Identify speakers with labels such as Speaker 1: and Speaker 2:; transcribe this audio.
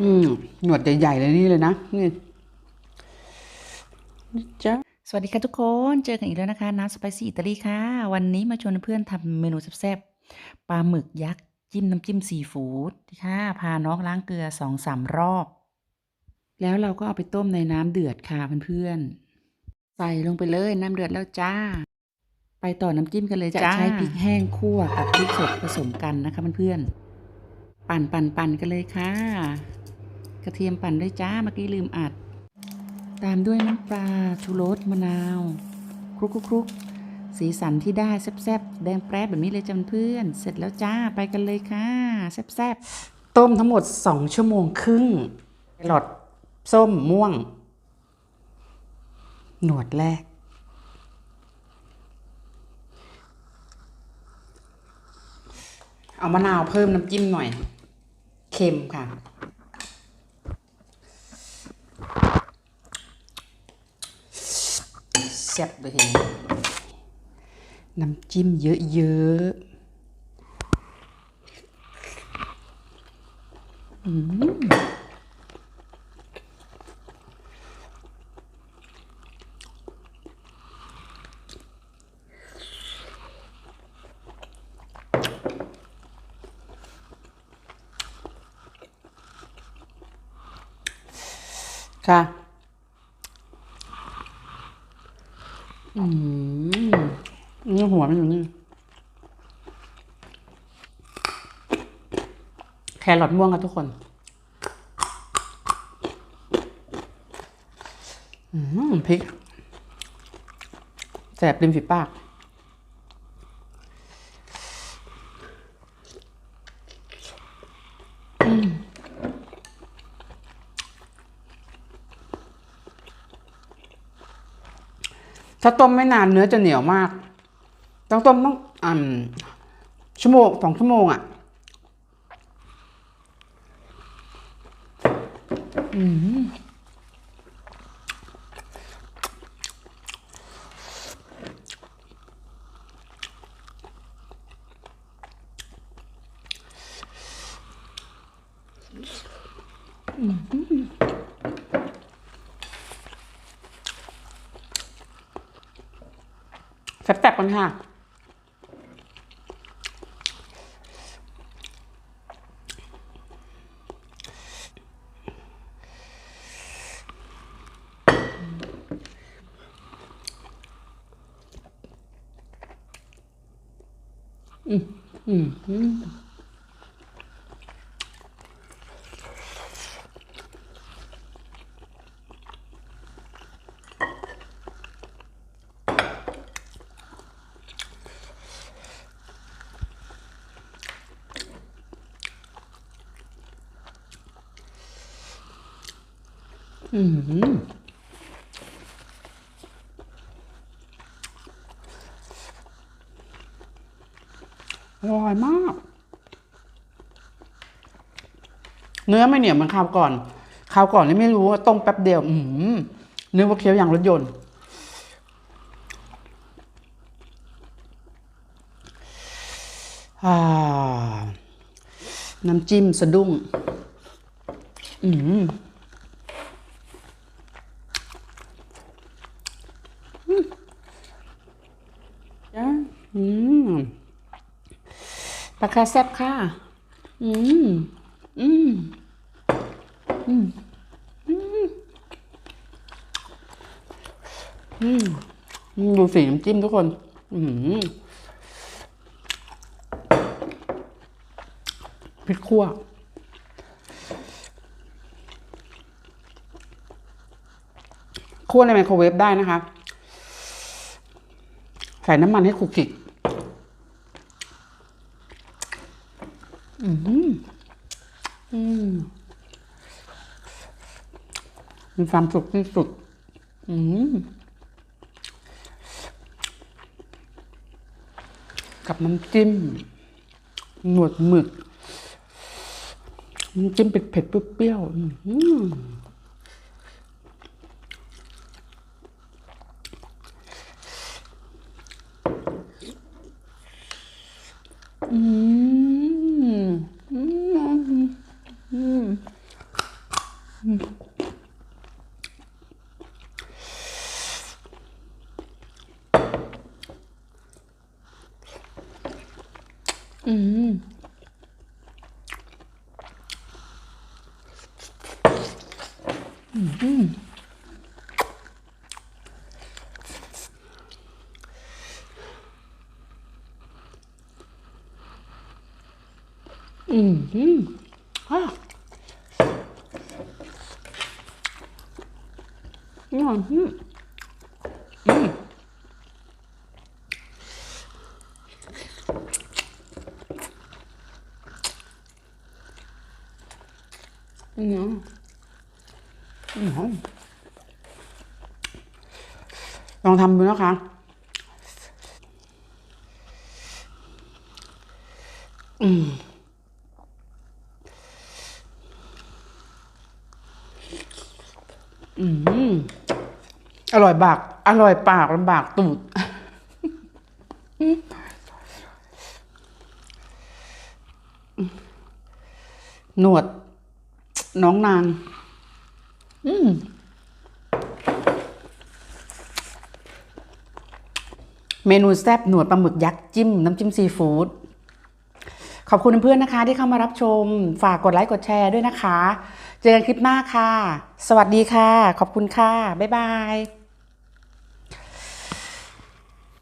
Speaker 1: อืมหนวดใหญ่ๆเลยนี่เลยนะนี่นี่จ้า
Speaker 2: สวัสดีค่ะทุกคนเจอกันอีกแล้วนะคะน้ำสไปซี่อิตาลีค่ะ วันนี้มาชวนเพื่อนทำเมนูแซ่บๆปลาหมึกยักษ์จิ้มน้ำจิ้มซีฟู้ดค่ะ พาน้องล้างเกลือสองสามรอบ แล้วเราก็เอาไปต้มในน้ำเดือดค่ะเพื่อนๆใส่ลงไปเลยน้ำเดือดแล้วจ้า ไปต่อน้ำจิ้มกันเลยจะใช้พริกแห้งคั่วกับพริกสดผสมกันนะคะเพื่อนๆปั่นปั่นปั่นกันเลยค่ะ กระเทียมปั่นด้วยจ้าเมื่อกี้ลืมอัด ตามด้วยน้ำปลาชูรสมะนาว คลุกคลุกสีสันที่ได้แซ่บๆแดงแปรแบบนี้เลยจ้าเพื่อน เสร็จแล้วจ้าไปกันเลยค่ะแซ่บๆ
Speaker 1: ต้มทั้งหมดสองชั่วโมงครึ่งแครอทส้มม่วง หนวดแรก เอามะนาวเพิ่มน้ำจิ้มหน่อย เค็มค่ะ แซ่บเลยนไหมน้ำจิ้มเยอะๆอืมค่ะ อืมนี่หัวมันอยู่นี่ แครอทม่วงครับทุกคน อืมพริกแสบริมฝีปาก ถ้าต้มไม่นานเนื้อจะเหนียวมาก ต้องต้มต้องอ่าชั่วโมงสองชั่วโมงอะอืม แซ่บๆกันค่ะ อืม อืม อืมอร่อยมาก เนื้อไม่เหนียวเหมือนคราวก่อนคราวก่อนนี่ไม่รู้ว่าต้มแป๊บเดียว อืมนึกว่าเคี้ยวอย่างรถยนต์น้ำจิ้มสะดุ้ง อืม จ้าอืม ปลาคาแซบค่ะ อืม อืม อืม อืม อืม ดูสีน้ำจิ้มทุกคน อืมพริกขั่วคั่วในไมโครเวฟได้นะคะ ใส่น้ำมันให้คลุกคลิก อืมอืมมีความสุขที่สุด อืมกับน้ำจิ้ม หนวดหมึก น้ำจิ้มเผ็ดๆเปรี้ยวๆอืม 음. 음. 음. 음. 아. 음. 음. 음. อืมอืมอืมอืมลองทำดูนะคะ อืมอืมอร่อยบาก อร่อยปากลำบากตูดหนวด น้องนาง อืมเมนูแซ่บหนวดปลาหมึกยักษ์จิ้ม น้ำจิ้มซีฟู้ดขอบคุณเพื่อนๆนะคะที่เข้ามารับชม ฝากกดไลค์กดแชร์ด้วยนะคะ เจอกันคลิปหน้าค่ะ สวัสดีค่ะ ขอบคุณค่ะ บ๊ายบาย